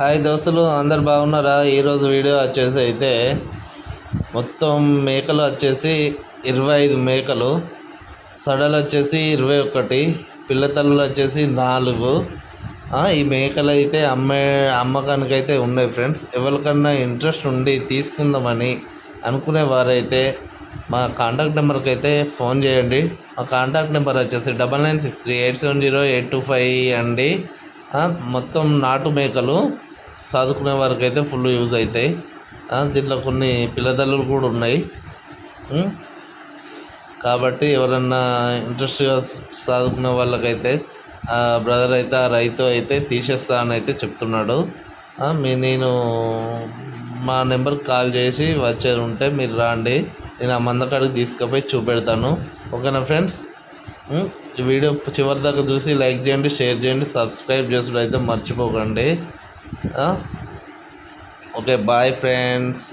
Hi దోస్తులు అందరు బాగున్నారా? ఈరోజు వీడియో వచ్చేసి అయితే మొత్తం మేకలు వచ్చేసి ఇరవై ఐదు మేకలు సడలు వచ్చేసి ఇరవై ఒకటి పిల్లతల్లులు వచ్చేసి నాలుగు. ఈ మేకలు అయితే అమ్మే అమ్మకానికి అయితే ఉన్నాయి ఫ్రెండ్స్. ఎవరికన్నా ఇంట్రెస్ట్ ఉండి తీసుకుందామని అనుకునే వారైతే మా కాంటాక్ట్ నెంబర్కి అయితే ఫోన్ చేయండి. మా కాంటాక్ట్ నెంబర్ వచ్చేసి double nine six three eight seven zero eight two five అండి. మొత్తం నాటు మేకలు సాదుకునే వారికి అయితే ఫుల్ యూజ్ అవుతాయి. దీంట్లో కొన్ని పిల్లదల్లులు కూడా ఉన్నాయి. కాబట్టి ఎవరన్నా ఇంట్రెస్ట్గా సాదుకునే వాళ్ళకైతే ఆ బ్రదర్ అయితే ఆ రైతు అయితే తీసేస్తా అని అయితే చెప్తున్నాడు. మీ నేను మా నెంబర్కి కాల్ చేసి వచ్చేది ఉంటే మీరు రాండి. నేను ఆ మందకాడికి తీసుకుపోయి చూపెడతాను. ఓకేనా ఫ్రెండ్స్? ఈ వీడియో చివరి దాకా చూసి లైక్ చేయండి షేర్ చేయండి సబ్స్క్రైబ్ చేసుడు అయితే మర్చిపోకండి. Okay bye friends.